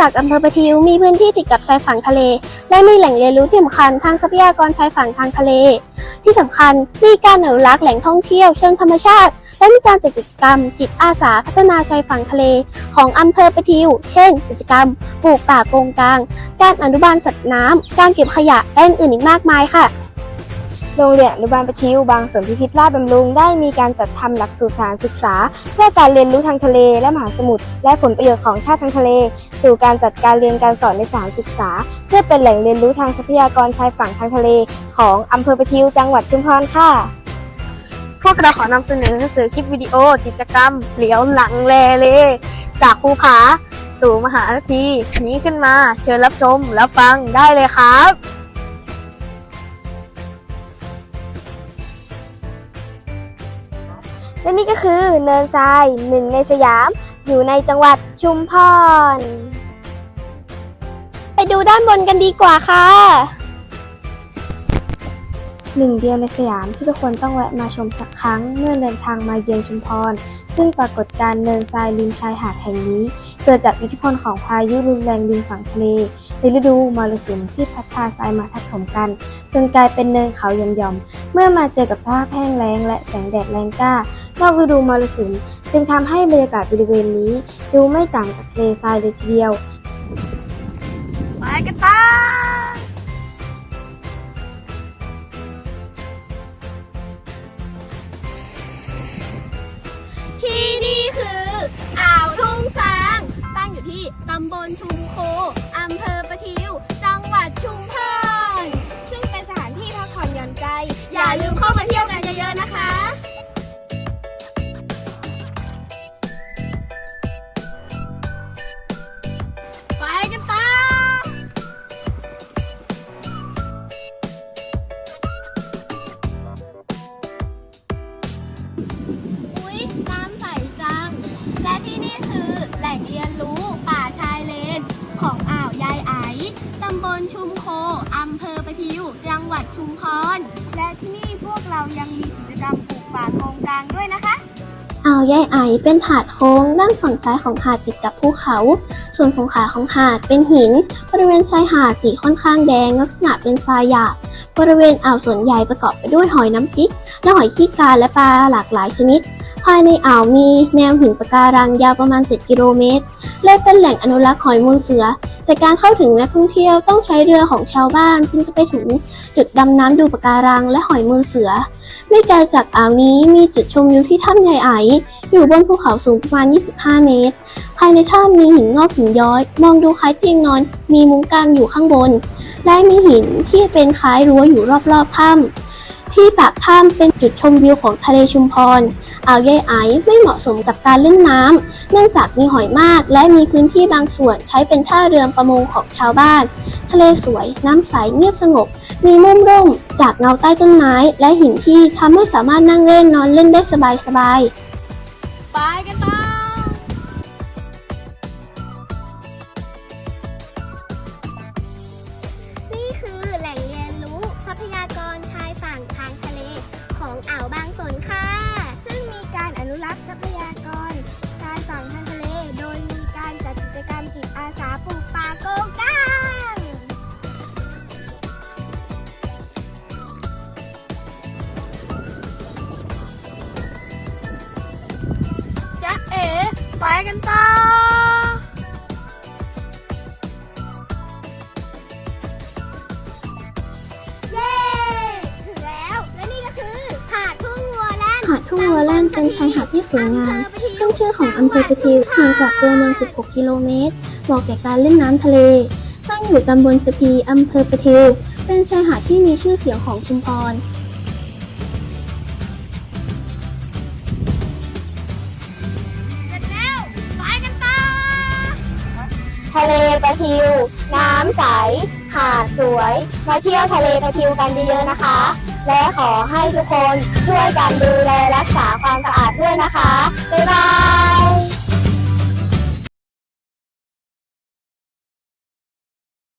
จากอำเภอปะทิวมีพื้นที่ติดกับชายฝั่งทะเล และมีแหล่งเรียนรู้ที่สำคัญทางทรัพยากรชายฝั่งทางทะเล ที่สำคัญมีการอนุรักษ์แหล่งท่องเที่ยวเชิงธรรมชาติ และมีการจัดกิจกรรม จิตอาสาพัฒนาชายฝั่งทะเล ของอำเภอปะทิว เช่น กิจกรรมปลูกป่าโกงกลาง การอนุบาลสัตว์น้ำการเก็บขยะและอื่นอีกมากมายค่ะ โรงเรียนอนุบาลประทิวบางสนพิพิธราชบำรุงได้มีการจัดทำหลักสูตรสารศึกษา เพื่อการเรียนรู้ทางทะเลและมหาสมุทรและผลประโยชน์ของชาติทางทะเล สู่การจัดการเรียนการสอนในสารศึกษา เพื่อเป็นแหล่งเรียนรู้ทางทรัพยากรชายฝั่งทางทะเล ของอำเภอประทิวจังหวัดชุมพรค่ะพวกเราขอนำเสนอหนังสือคลิปวิดีโอกิจกรรม เหลียวหลังแลเล จากภูผา สู่มหานาทีนี้ขึ้นมา เชิญรับชมรับฟังได้เลยครับ และนี่ก็คือเนินทรายหนึ่งในสยาม อยู่ในจังหวัดชุมพร ไปดูด้านบนกันดีกว่าค่ะ หนึ่งเดียวในสยามที่ทุกคนต้องแวะมาชมสักครั้งเมื่อเดินทางมาเยือนชุมพร ซึ่งปรากฏการเนินทรายริมชายหาดแห่งนี้ เกิดจากอิทธิพลของพายุรุนแรงริมฝั่งทะเลในฤดูมรสุมที่พัดพาทรายมาทับถมกัน จนกลายเป็นเนินเขาหย่อมๆเมื่อมาเจอกับสภาพแห้งแล้งและแสงแดดแรงกล้า นอกฤดูมรสุมจึงทำให้บรรยากาศบริเวณนี้ ดูไม่ต่างจากทะเลทรายเลยทีเดียวไปกันต่อที่นี่คืออ่าวทุ่งซางตั้งอยู่ที่ตำบลชุมโค อำเภอำบลชุมโค อำเภอประทิว จังหวัดชุมพร และที่นี่พวกเรายังมีกิจกรรมปลูกป่าโกงกลางด้วยนะคะ อ่าวยายไอเป็นหาดโค้งด้านฝั่งซ้ายของหาดติดกับภูเขา ส่วนฝั่งขวาของหาดเป็นหิน บริเวณชายหาดสีค่อนข้างแดง ลักษณะเป็นทรายหยาบบริเวณอ่าวส่วนใหญ่ประกอบไปด้วยหอยน้ำพริก และหอยขี้กาและปลาหลากหลายชนิด ภายในอ่าวมีแนวหินปะการังยาวประมาณ 7 กิโลเมตร และเป็นแหล่งอนุรักษ์หอยมูลเสือ แต่การเข้าถึงนักท่องเที่ยวต้องใช้เรือของชาวบ้านจึงจะไปถึงจุดดำน้ำดูปะการังและหอยมูลเสือ ไม่ไกลจากอ่าวนี้มีจุดชมวิวที่ถ้ำยายไออยู่บนภูเขาสูงประมาณ 25 เมตร ภายในถ้ำมีหินงอกหินย้อย มองดูคล้ายเตียงนอน มีมุ้งกางอยู่ข้างบน และมีหินที่เป็นคล้ายรั้วอยู่รอบๆถ้ำที่ปากถ้ำเป็นจุดชมวิวของทะเลชุมพร อ่าวยายไอไม่เหมาะสมกับการเล่นน้ำเนื่องจากมีหอยมาก และมีพื้นที่บางส่วนใช้เป็นท่าเรือประมงของชาวบ้าน ทะเลสวย น้ำใสเงียบสงบ มีมุมร่มจากเงาใต้ต้นไม้ และหินที่ทำให้สามารถนั่งเล่นนอนเล่นได้สบายๆไปกันต่อนี่คือแหล่งเรียนรู้ทรัพยากรชายฝั่งทางทะเลของอ่าวบาน เป็นชายหาดที่สวยงามขึ้นชื่อของอำเภอปะทิวห่างจากตัวเมือง 16 กิโลเมตร เหมาะแก่การเล่นน้ำทะเลตั้งอยู่ตำบลสพีอำเภอปะทิวเป็นชายหาดที่มีชื่อเสียงของชุมพรทะเลประทิว น้ำใส หาดสวย มาเที่ยวทะเลประทิวกันเยอะๆนะคะ และขอให้ทุกคนช่วยกันดูแล ด้วยนะคะ บ๊ายบาย